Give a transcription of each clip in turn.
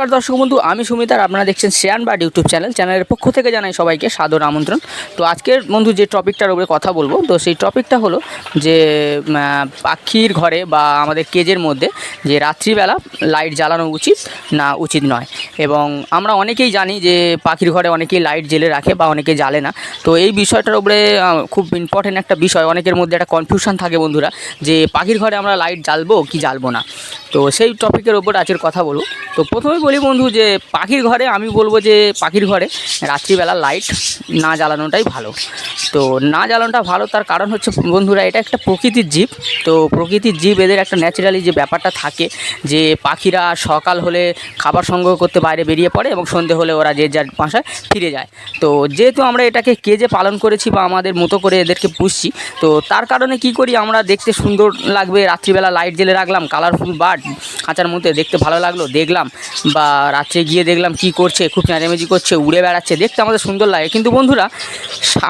নমস্কার দর্শক বন্ধু, আমি সুমিত আর আপনারা দেখছেন শেয়ান বার্ড ইউটিউব চ্যানেল। চ্যানেলের পক্ষ থেকে জানাই সবাইকে সাদর আমন্ত্রণ। তো আজকের বন্ধু যে টপিকটার উপরে কথা বলব, তো সেই টপিকটা হলো যে পাখির ঘরে বা আমাদের কেজের মধ্যে যে রাত্রিবেলা লাইট জ্বালানো উচিত না উচিত নয়। এবং আমরা অনেকেই জানি যে পাখির ঘরে অনেকেই লাইট জেলে রাখে বা অনেকে জ্বালে না। তো এই বিষয়টার উপরে খুব ইম্পর্টেন্ট একটা বিষয়, অনেকের মধ্যে একটা কনফিউশন থাকে বন্ধুরা যে পাখির ঘরে আমরা লাইট জ্বালবো কি জ্বালবো না। তো সেই টপিকের ওপর আজকের কথা বলব। তো প্রথমে বলি বন্ধু যে পাখির ঘরে, আমি বলব যে পাখির ঘরে রাত্রিবেলা লাইট না জ্বালানোটাই ভালো। তো না জ্বালানোটা ভালো, তার কারণ হচ্ছে বন্ধুরা এটা একটা প্রকৃতির জীব। তো প্রকৃতির জীব এদের একটা ন্যাচারালি যে ব্যাপারটা থাকে যে পাখিরা সকাল হলে খাবার সংগ্রহ করতে বাইরে বেরিয়ে পড়ে এবং সন্ধে হলে ওরা যে যার বাসায় ফিরে যায়। তো যেহেতু আমরা এটাকে কেজে পালন করেছি বা আমাদের মতো করে এদেরকে পুষছি, তো তার কারণে কি করি আমরা দেখতে সুন্দর লাগবে। রাত্রিবেলা লাইট জেলে রাখলাম কালারফুল বার্ড খাঁচার মধ্যে দেখতে ভালো লাগল, দেখলাম বা রাত্রে গিয়ে দেখলাম কি করছে, খুব চেঁচামেচি করছে, উড়ে বেড়াচ্ছে, দেখতে আমাদের সুন্দর লাগে। কিন্তু বন্ধুরা,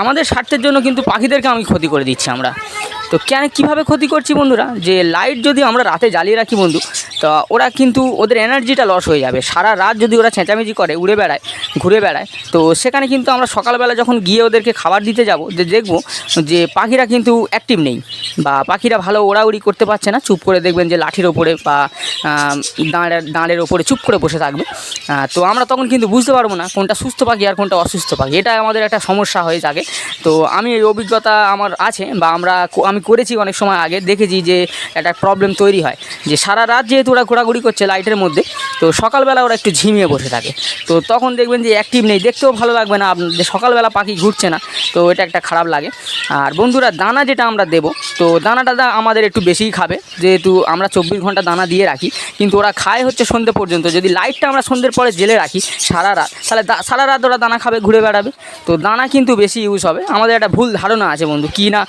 আমাদের স্বার্থের জন্য কিন্তু পাখিদেরকে আমি ক্ষতি করে দিচ্ছি আমরা। তো কেন, কীভাবে ক্ষতি করছি বন্ধুরা? যে লাইট যদি আমরা রাতে জ্বালিয়ে রাখি বন্ধু, তো ওরা কিন্তু ওদের এনার্জিটা লস হয়ে যাবে। সারা রাত যদি ওরা চেঁচামেচি করে, উড়ে বেড়ায়, ঘুরে বেড়ায়, তো সেখানে কিন্তু আমরা সকালবেলা যখন গিয়ে ওদেরকে খাবার দিতে যাব, যে দেখব যে পাখিরা কিন্তু অ্যাক্টিভ নেই বা পাখিরা ভালো ওড়াউড়ি করতে পারছে না, চুপ করে দেখবেন যে লাঠির ওপরে বা দাঁড়ের দাঁড়ের ওপরে চুপ করে বসে থাকবে। তো আমরা তখন কিন্তু বুঝতে পারব না কোনটা সুস্থ পাখি আর কোনটা অসুস্থ পাখি। এটা আমাদের একটা সমস্যা হয়ে থাকে। তো আমি এই অভিজ্ঞতা আমার আছে বা আমরা আমি করেছি অনেক সময় আগে, দেখেছি যে একটা প্রবলেম তৈরি হয়। যে সারা রাত যেহেতু ওরা ঘোরাঘুরি করছে লাইটের মধ্যে, তো সকালবেলা ওরা একটু ঝিমিয়ে বসে থাকে। তো তখন দেখবেন যে অ্যাক্টিভ নেই, দেখতেও ভালো লাগবে না যে সকালবেলা পাখি ঘুরছে না, তো এটা একটা খারাপ লাগে। আর বন্ধুরা, দানা যেটা আমরা দেবো, তো দানাটা আমাদের একটু বেশিই খাবে, যেহেতু আমরা চব্বিশ ঘণ্টা দানা দিয়ে রাখি, কিন্তু ওরা খায় হচ্ছে সন্ধ্যে পর্যন্ত। যদি লাইটটা আমরা সন্ধ্যের পরে জেলে রাখি, সারা রাত, তাহলে সারা রাত ওরা দানা খাবে, ঘুরে বেড়াবে। তো দানা কিন্তু বেশি ইউজ হবে। আমাদের একটা ভুল ধারণা আছে বন্ধু, কি না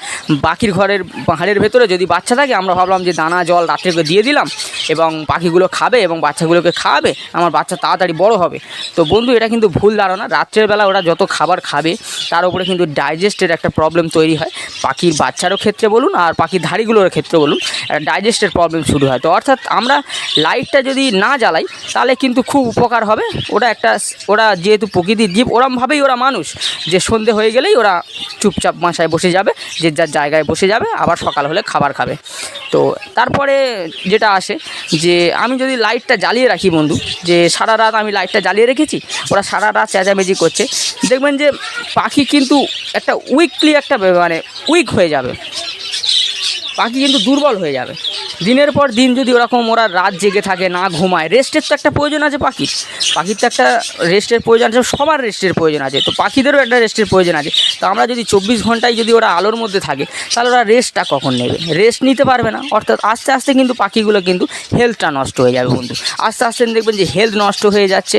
বাকির ঘরের পাহাড়ের ভেতরে যদি বাচ্চা থাকে, আমরা ভাবলাম যে দানা, জল রাত্রে দিয়ে দিলাম এবং পাখিগুলো খাবে এবং বাচ্চাগুলোকে খাওয়াবে, আমার বাচ্চা তাড়াতাড়ি বড় হবে। তো বন্ধু, এটা কিন্তু ভুল ধারণা। রাত্রের বেলা ওরা যত খাবার খাবে, তার উপরে কিন্তু ডাইজেস্টের একটা প্রবলেম তৈরি হয়। পাখির বাচ্চারও ক্ষেত্রে বলুন আর পাখির ধাড়িগুলোর ক্ষেত্রে বলুন একটা ডাইজেস্টের প্রবলেম শুরু হয়। তো অর্থাৎ আমরা লাইটটা যদি না জ্বালাই, তাহলে কিন্তু খুব উপকার হবে। ওরা একটা, ওরা যেহেতু প্রকৃতির জীব, ওরমভাবেই ওরা মানুষ। যে সন্ধে হয়ে গেলেই ওরা চুপচাপ মাসায় বসে যাবে, যে যার জায়গায় বসে যাবে আবার সকাল হলে খাবার খাবে। তো তারপরে যেটা আসে যে আমি যদি লাইটটা জ্বালিয়ে রাখি বন্ধু, যে সারা রাত আমি লাইটটা জ্বালিয়ে রেখেছি, ওরা সারা রাত চেঁচামেচি করছে, দেখবেন যে পাখি কিন্তু একটা উইকলি একটা মানে উইক হয়ে যাবে। পাখি কিন্তু দুর্বল হয়ে যাবে। দিনের পর দিন যদি ওরকম ওরা রাত জেগে থাকে, না ঘুমায়, রেস্টের তো একটা প্রয়োজন আছে পাখির। পাখির তো একটা রেস্টের প্রয়োজন আছে, সবার রেস্টের প্রয়োজন আছে। তো পাখিদেরও একটা রেস্টের প্রয়োজন আছে। তো আমরা যদি চব্বিশ ঘন্টায় যদি ওরা আলোর মধ্যে থাকে, তাহলে ওরা রেস্টটা কখন নেবে? রেস্ট নিতে পারবে না। অর্থাৎ আস্তে আস্তে কিন্তু পাখিগুলো কিন্তু হেলথটা নষ্ট হয়ে যাবে বন্ধু। আস্তে আস্তে দেখবেন যে হেলথ নষ্ট হয়ে যাচ্ছে,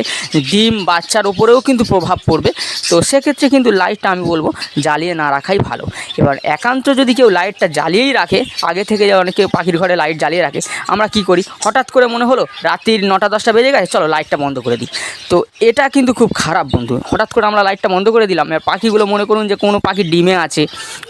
ডিম, বাচ্চার ওপরেও কিন্তু প্রভাব পড়বে। তো সেক্ষেত্রে কিন্তু লাইটটা আমি বলব জ্বালিয়ে না রাখাই ভালো। এবার একান্ত যদি কেউ লাইটটা জ্বালিয়েই রাখে, আগে থেকে অনেকে পাখির ঘরে লাইট জ্বালিয়ে রাখে আমরা কি করি? হঠাৎ করে মনে হলো রাত্রির নটা দশটা বেজে গেছে, চলো লাইটটা বন্ধ করে দিই। তো এটা কিন্তু খুব খারাপ বন্ধু। হঠাৎ করে আমরা লাইটটা বন্ধ করে দিলাম। এবার পাখিগুলো মনে করুন যে কোনো পাখি ডিমে আছে,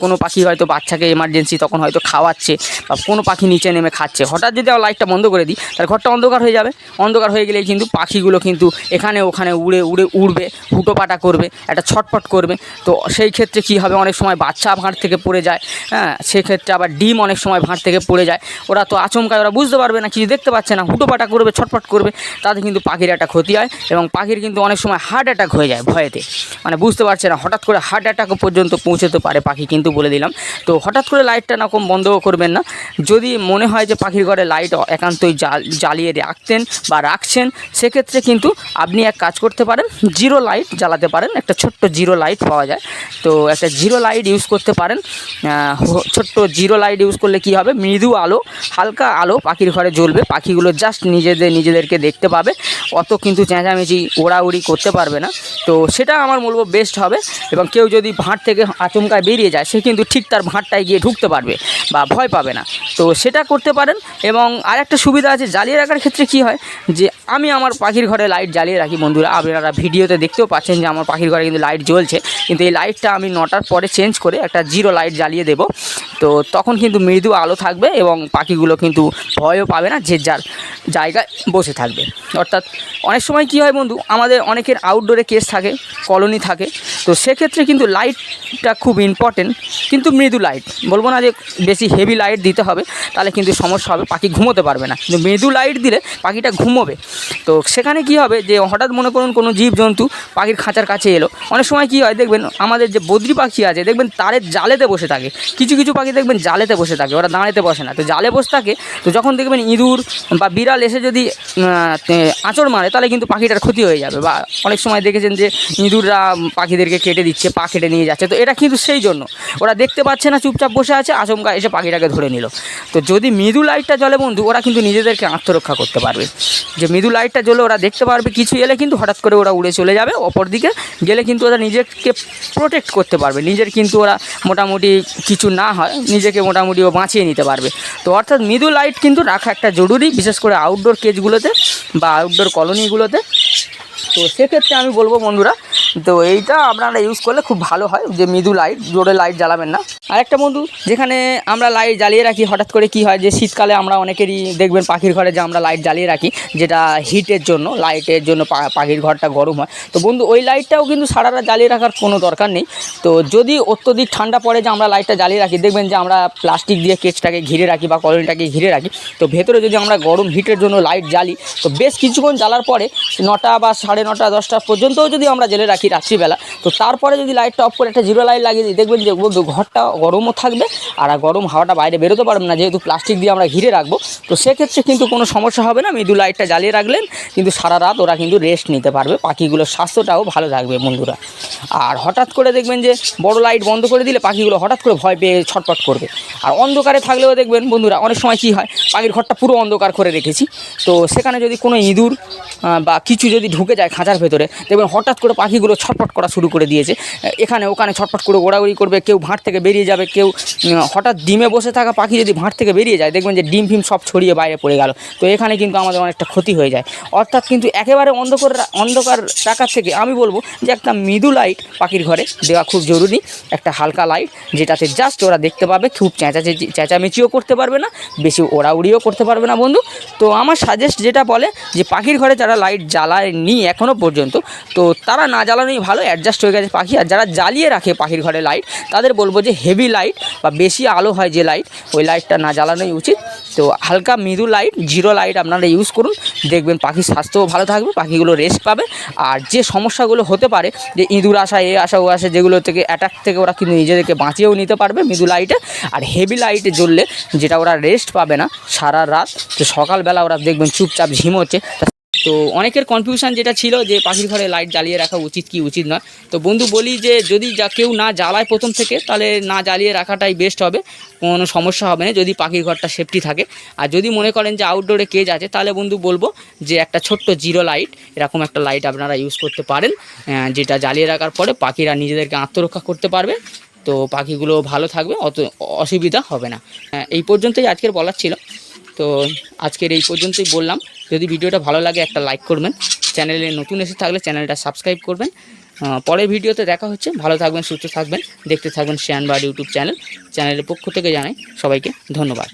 কোনো পাখি হয়তো বাচ্চাকে এমার্জেন্সি তখন হয়তো খাওয়াচ্ছে বা কোনো পাখি নিচে নেমে খাচ্ছে। হঠাৎ যদি আমরা লাইটটা বন্ধ করে দিই, তাহলে ঘরটা অন্ধকার হয়ে যাবে। অন্ধকার হয়ে গেলেই কিন্তু পাখিগুলো কিন্তু এখানে ওখানে উড়ে উড়ে উড়বে, হুটোপাটা করবে, একটা ছটপট করবে। তো সেই ক্ষেত্রে কি হবে? অনেক সময় বাচ্চা ভাঁড় থেকে পড়ে যায়। হ্যাঁ সেক্ষেত্রে আবার ডিম অনেক সময় ভাঁড় থেকে পড়ে যায়। ওরা তো আচমকায় ওরা বুঝতে পারবে না, কিছু দেখতে পাচ্ছে না, হুটোপাটা করবে, ছটফট করবে, তাতে কিন্তু পাখির একটা ক্ষতি হয় এবং পাখির কিন্তু অনেক সময় হার্ট অ্যাটাক হয়ে যায় ভয়েতে। মানে বুঝতে পারছে না, হঠাৎ করে হার্ট অ্যাটাক পর্যন্ত পৌঁছতে পারে পাখি কিন্তু বলে দিলাম। তো হঠাৎ করে লাইটটা না কম বন্ধও করবেন না। যদি মনে হয় যে পাখির ঘরে লাইট একান্তই জ্বালিয়ে রাখতেন বা রাখছেন, সেক্ষেত্রে কিন্তু আপনি এক কাজ করতে পারেন জিরো লাইট জ্বালাতে পারেন, একটা ছোট্ট জিরো লাইট পাওয়া যায়। তো একটা জিরো লাইট ইউজ করতে পারেন ছোট্ট জিরো লাইট ইউজ করলে কি হবে? মৃদু আলো হালকা আলো পাখির ঘরে জ্বলবে। পাখিগুলো জাস্ট নিজেদের, নিজেদেরকে দেখতে পাবে। অত কিন্তু চেঁচামেচি, ওড়াউড়ি করতে পারবে না। তো সেটা আমার বলব বেস্ট হবে। এবং কেউ যদি ভাঁড় থেকে আচমকায় বেরিয়ে যায়, সে কিন্তু ঠিক তার ভাঁড়টায় গিয়ে ঢুকতে পারবে বা ভয় পাবে না। তো সেটা করতে পারেন। এবং আরেকটা সুবিধা আছে, জ্বালিয়ে রাখার ক্ষেত্রে কি হয়? যে আমি আমার পাখির ঘরে লাইট জ্বালিয়ে রাখি বন্ধুরা। আপনারা ভিডিওতে দেখতেও পাচ্ছেন যে আমার পাখির ঘরে কিন্তু লাইট জ্বলছে। কিন্তু এই লাইটটা আমি নটার পরে চেঞ্জ করে একটা জিরো লাইট জ্বালিয়ে দেবো। তো তখন কিন্তু মৃদু আলো থাকবে এবং পাখিগুলো কিন্তু ভয়ও পাবে না যে যার জায়গায় বসে থাকবে। অর্থাৎ অনেক সময় কী হয় বন্ধু, আমাদের অনেকের আউটডোরে কেস থাকে কলোনি থাকে। তো সেক্ষেত্রে কিন্তু লাইটটা খুব ইম্পর্টেন্ট কিন্তু মৃদু লাইট বলব না যে বেশি হেভি লাইট দিতে হবে, তাহলে কিন্তু সমস্যা হবে, পাখি ঘুমোতে পারবে না। কিন্তু মৃদু লাইট দিলে পাখিটা ঘুমোবে। তো সেখানে কি হবে যে হঠাৎ মনে করুন কোনো জীবজন্তু পাখির খাঁচার কাছে এলো। অনেক সময় কি হয় দেখবেন, আমাদের যে বদ্রি পাখি আছে, দেখবেন তারের জালেতে বসে থাকে। কিছু কিছু পাখি দেখবেন জালেতে বসে থাকে, ওরা দাঁড়াতে বসে না। তো জালে বসে থাকে, তো যখন দেখবেন ইঁদুর বা বিড়াল এসে যদি আঁচড় মারে, তাহলে কিন্তু পাখিটার ক্ষতি হয়ে যাবে। বা অনেক সময় দেখেছেন যে ইঁদুররা পাখিদেরকে কেটে দিচ্ছে, পা কেটে নিয়ে যাচ্ছে। তো এটা কিন্তু সেই জন্য। ওরা দেখতে পাচ্ছে না, চুপচাপ বসে আছে, আচমকা এসে পাখিটাকে ধরে নিল। তো যদি মৃদু লাইটটা জ্বলে বন্ধু, ওরা কিন্তু নিজেদেরকে আত্মরক্ষা করতে পারবে। যে মৃদু লাইটটা জ্বলে ওরা দেখতে পারবে, কিছু এলে কিন্তু হঠাৎ করে ওরা উড়ে চলে যাবে অপর দিকে গেলে কিন্তু ওরা নিজেকে প্রোটেক্ট করতে পারবে। নিজের কিন্তু ওরা মোটামুটি কিছু না হয়, নিজেকে মোটামুটি ও বাঁচিয়ে নিতে পারবে। তো অর্থাৎ মৃদু লাইট কিন্তু রাখা একটা জরুরি, বিশেষ করে আউটডোর কেজগুলোতে বা আউটডোর কলোনিগুলোতে তো সেক্ষেত্রে আমি বলব বন্ধুরা তো এইটা আপনারা ইউজ করলে খুব ভালো হয়, যে মৃদু লাইট জোরে লাইট জ্বালাবেন না। আরেকটা বন্ধু, যেখানে আমরা লাইট জ্বালিয়ে রাখি, হঠাৎ করে কি হয় যে শীতকালে আমরা অনেকেরই দেখবেন পাখির ঘরে যে আমরা লাইট জ্বালিয়ে রাখি, যেটা হিটের জন্য লাইটের জন্য পাখির ঘরটা গরম হয়। তো বন্ধু, ওই লাইটটাও কিন্তু সারা রাত জ্বালিয়ে রাখার কোনো দরকার নেই। তো যদি অত্যধিক ঠান্ডা পড়ে যে আমরা লাইটটা জ্বালিয়ে রাখি, দেখবেন যে আমরা প্লাস্টিক দিয়ে কেচটাকে ঘিরে রাখি বা কলোনিটাকে ঘিরে রাখি। তো ভেতরে যদি আমরা গরম হিটের জন্য লাইট জ্বালি, তো বেশ কিছুক্ষণ জ্বালার পরে নটা বা সাড়ে নটা, দশটা পর্যন্তও যদি আমরা জেলে রাখি রাত্রিবেলা। তো তারপরে যদি লাইটটা অফ করে একটা জিরো লাইট লাগিয়ে দিই, দেখবেন যে ঘরটা গরমও থাকবে আর গরম হাওয়াটা বাইরে বেরোতে পারবে না, যেহেতু প্লাস্টিক দিয়ে আমরা ঘিরে রাখব। তো সেক্ষেত্রে কিন্তু কোনো সমস্যা হবে না মৃদু লাইটটা জ্বালিয়ে রাখলেন, কিন্তু সারা রাত ওরা কিন্তু রেস্ট নিতে পারবে, পাখিগুলোর স্বাস্থ্যটাও ভালো থাকবে বন্ধুরা। আর হঠাৎ করে দেখবেন যে বড় লাইট বন্ধ করে দিলে পাখিগুলো হঠাৎ করে ভয় পেয়ে ছটপট করবে। আর অন্ধকারে থাকলেও দেখবেন বন্ধুরা, অনেক সময় কী হয়, পাখির ঘরটা পুরো অন্ধকার করে রেখেছি। তো সেখানে যদি কোনো ইঁদুর বা কিছু যদি ঢুকে যায় খাঁচার ভেতরে, দেখবেন হঠাৎ করে পাখিগুলো ছটপট করা শুরু করে দিয়েছে। এখানে ওখানে ছটপট করে গোড়াগড়ি করবে, কেউ ভাঁট থেকে বেরিয়ে যাবে, কেউ হঠাৎ ডিমে বসে থাকা পাখি যদি ভাঁট থেকে বেরিয়ে যায়, দেখবেন যে ডিম ফিম সব ছড়িয়ে বাইরে পড়ে গেল। তো এখানে কিন্তু আমাদের অনেকটা ক্ষতি হয়ে যায়। অর্থাৎ কিন্তু একেবারে অন্ধকার অন্ধকার রাখার থেকে আমি বলব যে একটা মৃদু লাইট পাখির ঘরে দেওয়া খুব জরুরি। একটা হালকা লাইট যেটাতে জাস্ট ওরা দেখতে পাবে, খুব চেঁচাচেঁচি চেঁচামেচিও করতে পারবে না, বেশি ওড়াউড়িও করতে পারবে না বন্ধু। তো আমার সাজেস্ট যেটা বলে যে পাখির ঘরে যারা লাইট জ্বালায়নি এখনও পর্যন্ত, তো তারা না জ্বালানোই ভালো অ্যাডজাস্ট হয়ে গেছে পাখি। আর যারা জ্বালিয়ে রাখে পাখির ঘরে লাইট তাদের বলব যে হেভি লাইট বা বেশি আলো হয় যে লাইট ওই লাইটটা না জ্বালানোই উচিত। তো হালকা মৃদু লাইট জিরো লাইট আপনারা ইউজ করুন। দেখবেন পাখির স্বাস্থ্যও ভালো থাকবে, পাখিগুলো রেস্ট পাবে। আর যে সমস্যাগুলো হতে পারে, যে ইঁদুর আসা, এ আসা, ও আসা, যেগুলো থেকে অ্যাটাক থেকে ওরা কিন্তু নিজেদেরকে বাঁচিয়েও নিতে পারবে মৃদু লাইটে আর হেভি লাইটে জ্বললে যেটা ওরা রেস্ট পাবে না, সারা রাত, তো সকালবেলা ওরা দেখবেন চুপচাপ ঝিমোচ্ছে তো অনেকের কনফিউশন যেটা ছিল যে পাখির ঘরে লাইট জ্বালিয়ে রাখা উচিত কি উচিত নয়। তো বন্ধু বলি যে যদি যা কেউ না জ্বালায় প্রথম থেকে, তাহলে না জ্বালিয়ে রাখাটাই বেস্ট হবে। কোনো সমস্যা হবে না যদি পাখির ঘরটা সেফটি থাকে। আর যদি মনে করেন যে আউটডোরে কেজ আছে, তাহলে বন্ধু বলব যে একটা ছোট্ট জিরো লাইট এরকম একটা লাইট আপনারা ইউজ করতে পারেন। যেটা জ্বালিয়ে রাখার পরে পাখিরা নিজেদেরকে আত্মরক্ষা করতে পারবে। তো পাখিগুলো ভালো থাকবে, অত অসুবিধা হবে না। এই পর্যন্তই আজকের বলার ছিল। তো আজকের এই পর্যন্তই বললাম। যদি ভিডিওটা ভালো লাগে একটা লাইক করবেন। চ্যানেলে নতুন এসে থাকলে চ্যানেলটা সাবস্ক্রাইব করবেন। পরের ভিডিওতে দেখা হচ্ছে। ভালো থাকবেন, সুস্থ থাকবেন। দেখতে থাকবেন শ্যানবার্ড ইউটিউব চ্যানেল চ্যানেলের পক্ষ থেকে জানাই সবাইকে ধন্যবাদ।